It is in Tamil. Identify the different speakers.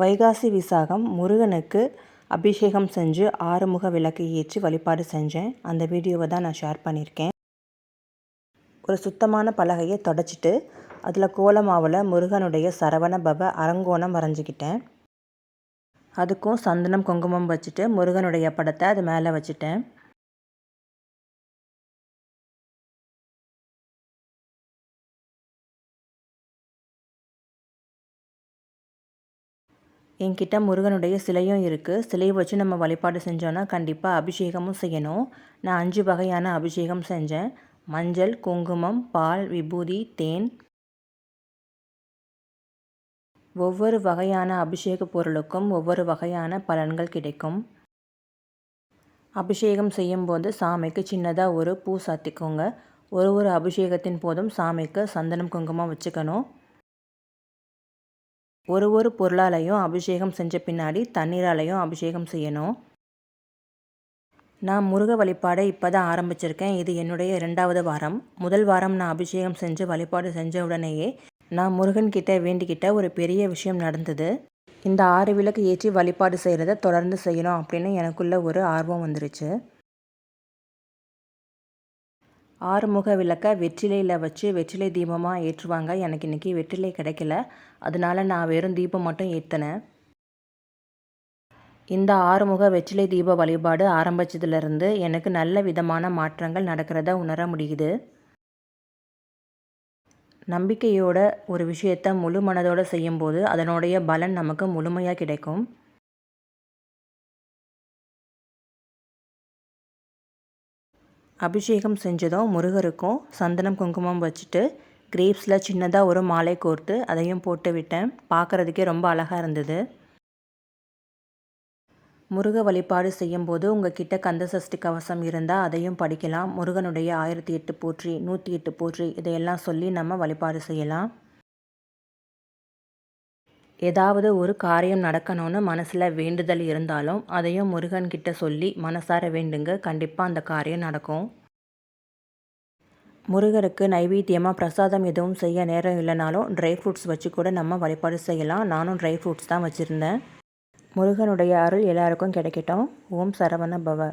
Speaker 1: வைகாசி விசாகம் முருகனுக்கு அபிஷேகம் செஞ்சு ஆறுமுக விளக்கு ஏற்றி வழிபாடு செஞ்சேன். அந்த வீடியோவை தான் நான் ஷேர் பண்ணியிருக்கேன். ஒரு சுத்தமான பலகையை தொடச்சிட்டு அதில் கோலமாவில் முருகனுடைய சரவண பவ அரங்கோணம் வரைஞ்சிக்கிட்டேன். அதுக்கும் சந்தனம் குங்குமம் வச்சுட்டு முருகனுடைய படத்தை அது மேலே வச்சுட்டேன். என்கிட்ட முருகனுடைய சிலையும் இருக்குது சிலையை வச்சு நம்ம வழிபாடு செஞ்சோன்னா கண்டிப்பாக அபிஷேகமும் செய்யணும். நான் அஞ்சு வகையான அபிஷேகம் செஞ்சேன். மஞ்சள் குங்குமம் பால் விபூதி தேன். ஒவ்வொரு வகையான அபிஷேக பொருளுக்கும் ஒவ்வொரு வகையான பலன்கள் கிடைக்கும். அபிஷேகம் செய்யும்போது சாமிக்கு சின்னதாக ஒரு பூ சாத்திக்கோங்க. ஒரு ஒரு அபிஷேகத்தின் போதும் சாமிக்கு சந்தனம் குங்குமம் வச்சுக்கணும். ஒரு ஒரு பொருளாலையும் அபிஷேகம் செஞ்ச பின்னாடி தண்ணீராலையும் அபிஷேகம் செய்யணும். நான் முருக வழிபாடை இப்போ தான் ஆரம்பிச்சிருக்கேன். இது என்னுடைய ரெண்டாவது வாரம். முதல் வாரம் நான் அபிஷேகம் செஞ்சு வழிபாடு செஞ்ச உடனேயே நான் முருகன்கிட்ட வேண்டிக்கிட்ட ஒரு பெரிய விஷயம் நடந்தது. இந்த ஆறு விளக்கு ஏற்றி வழிபாடு செய்கிறத தொடர்ந்து செய்யணும் அப்படின்னு எனக்குள்ள ஒரு ஆர்வம் வந்துருச்சு. ஆறுமுக விளக்கை வெற்றிலையில் வச்சு வெற்றிலை தீபமாக ஏற்றுவாங்க. எனக்கு இன்றைக்கி வெற்றிலை கிடைக்கல. அதனால நான் வெறும் தீபம் மட்டும் ஏற்றினேன் இந்த ஆறுமுக வெற்றிலை தீப வழிபாடு ஆரம்பித்ததுலேருந்து எனக்கு நல்ல விதமான மாற்றங்கள் நடக்கிறத உணர முடியுது. நம்பிக்கையோட ஒரு விஷயத்தை முழு மனதோடு செய்யும்போது அதனுடைய பலன் நமக்கு முழுமையாக கிடைக்கும். அபிஷேகம் செஞ்சதும் முருகருக்கும் சந்தனம் குங்குமம் வச்சுட்டு கிரேப்ஸில் சின்னதாக ஒரு மாலை கோர்த்து அதையும் போட்டு விட்டேன். பார்க்குறதுக்கே ரொம்ப அழகாக இருந்தது. முருக வழிபாடு செய்யும்போது உங்கள் கிட்ட கந்த சஷ்டி கவசம் இருந்தால் அதையும் படிக்கலாம். முருகனுடைய ஆயிரத்தி எட்டு போற்றி நூற்றி எட்டு போற்றி இதையெல்லாம் சொல்லி நம்ம வழிபாடு செய்யலாம். ஏதாவது ஒரு காரியம் நடக்கணும்னு மனசில் வேண்டுதல் இருந்தாலும் அதையும் முருகன்கிட்ட சொல்லி மனசார வேண்டுங்க. கண்டிப்பாக அந்த காரியம் நடக்கும். முருகருக்கு நைவேத்தியமாக பிரசாதம் எதுவும் செய்ய நேரம் இல்லைனாலும் ட்ரை ஃப்ரூட்ஸ் வச்சு கூட நம்ம வழிபாடு செய்யலாம். நானும் ட்ரை ஃப்ரூட்ஸ் தான் வச்சுருந்தேன். முருகனுடைய அருள் எல்லாருக்கும் கிடைக்கட்டும். ஓம் சரவண பவ.